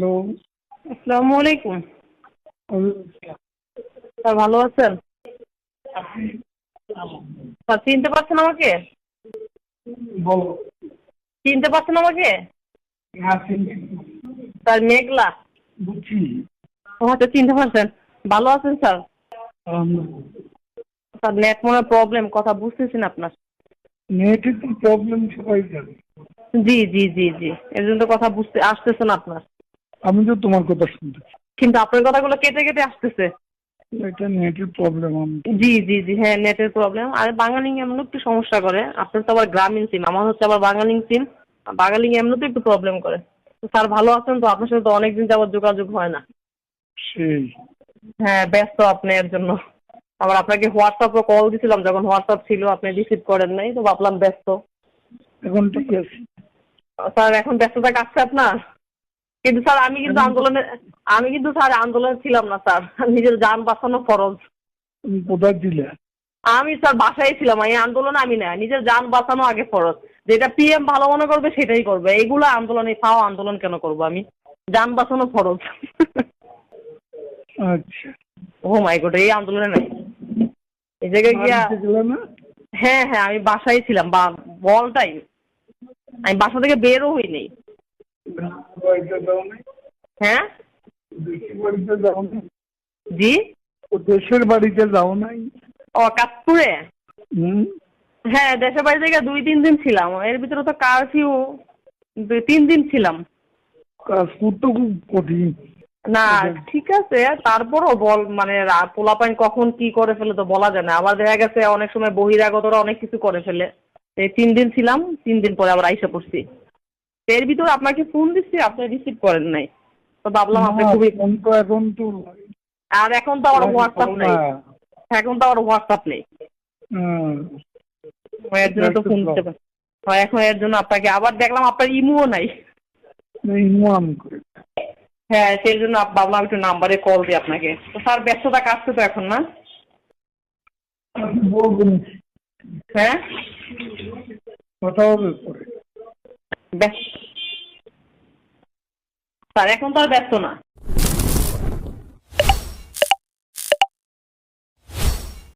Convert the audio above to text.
Hello. আসসালামু আলাইকুম। Sir ভালো আছেন? স্যার চিনতে পারছেন আমাকে? বলো। চিনতে পারছেন আমাকে? হ্যাঁ স্যার মেঘলা। বুঝছি। ও হয়তো চিনতে পারছেন। ভালো আছেন স্যার। স্যার নেট মনে প্রবলেম কথা বুঝতেছেন আপনার। নেটের তো প্রবলেম সবাই জানে। জি জি জি জি। এর জন্য কথা বুঝতে আসতেছেন আপনার। আমি তো তোমার কথা শুনতেছি কিন্তু আপনার কথাগুলো কেটে কেটে আসতেছে। এটা নেটের প্রবলেম জি জি জি হ্যাঁ নেটের প্রবলেম আর বাঙালি এমন একটু সমস্যা করে আপনার তো আবার গ্রামীণ সিম আমার হচ্ছে আবার বাঙালি সিম বাঙালি এমনিতে একটু প্রবলেম করে। তো স্যার ভালো আছেন তো? আপনার সাথে তো অনেকদিন যাবত যোগাযোগ হয় না। সেই। হ্যাঁ ব্যস্ত আপনি এর জন্য। আবার আপনাকে হোয়াটসঅ্যাপে কল দিছিলাম যখন হোয়াটসঅ্যাপ ছিল আপনি রিসিভ করেন নাই তো ভাবলাম ব্যস্ত। এখন ঠিক আছে। স্যার এখন ব্যস্ততা কাটছে আপনার? কিন্তু স্যার আমি কিন্তু আন্দোলনে আমি কিন্তু স্যার আন্দোলনে ছিলাম না স্যার। নিজের যান বাঁচানো ফরজ। কোথায় দিলে আমি স্যার বাসায় ছিলাম এই আন্দোলনে আমি না নিজের যান বাঁচানো আগে ফরজ। যেটা পিএম ভালো মনে করবে সেটাই করবে। এইগুলো আন্দোলনে ফাও আন্দোলন কেন করব আমি? যান বাঁচানো ফরজ। আচ্ছা। ও মাই গড এই আন্দোলনে নাই। এই জায়গায় গিয়া হ্যাঁ হ্যাঁ আমি বাসায় ছিলাম বা বল টাইম আমি বাসা থেকে বেরও হই যাও নাই হ্যাঁ? বাড়িতে যাও নাই জি দেশের বাড়িতে যাও নাই ও হুম। হ্যাঁ দেশের বাড়ি থেকে দুই তিন দিন ছিলাম। এর ভিতরে তো কারফিউ দুই তিন দিন ছিলাম। করতে খুব কঠিন। না ঠিক আছে তারপরও বল মানে পোলাপাইন কখন কি করে ফেলে তো বলা যায় না। আবার দেখা গেছে অনেক সময় বহিরাগতরা অনেক কিছু করে ফেলে। তিন দিন ছিলাম তিন দিন পরে আবার আইসা পড়ছি। তো এর ভিতরে আপনাকে ফোন দিচ্ছি আপনি রিসিভ করেন নাই। তো ভাবলাম আপনি খুবই ফোন তো এখন তো আর এখন তো আমার হোয়াটসঅ্যাপ নেই। এখন তো আমার হোয়াটসঅ্যাপ নেই। এর জন্য তো ফোন দিতে পারি হয় এখন এর জন্য আপনাকে আবার দেখলাম আপনার ইমুও নাই। ইমাম করে। হ্যাঁ সেই জন্য ভাবলাম একটু নাম্বারে কল দিই আপনাকে। তো স্যার ব্যস্ততা কাটছে তো এখন না। হ্যাঁ? কথা হবে ব্যস্ত। স্যার এখন তো আর ব্যস্ত না।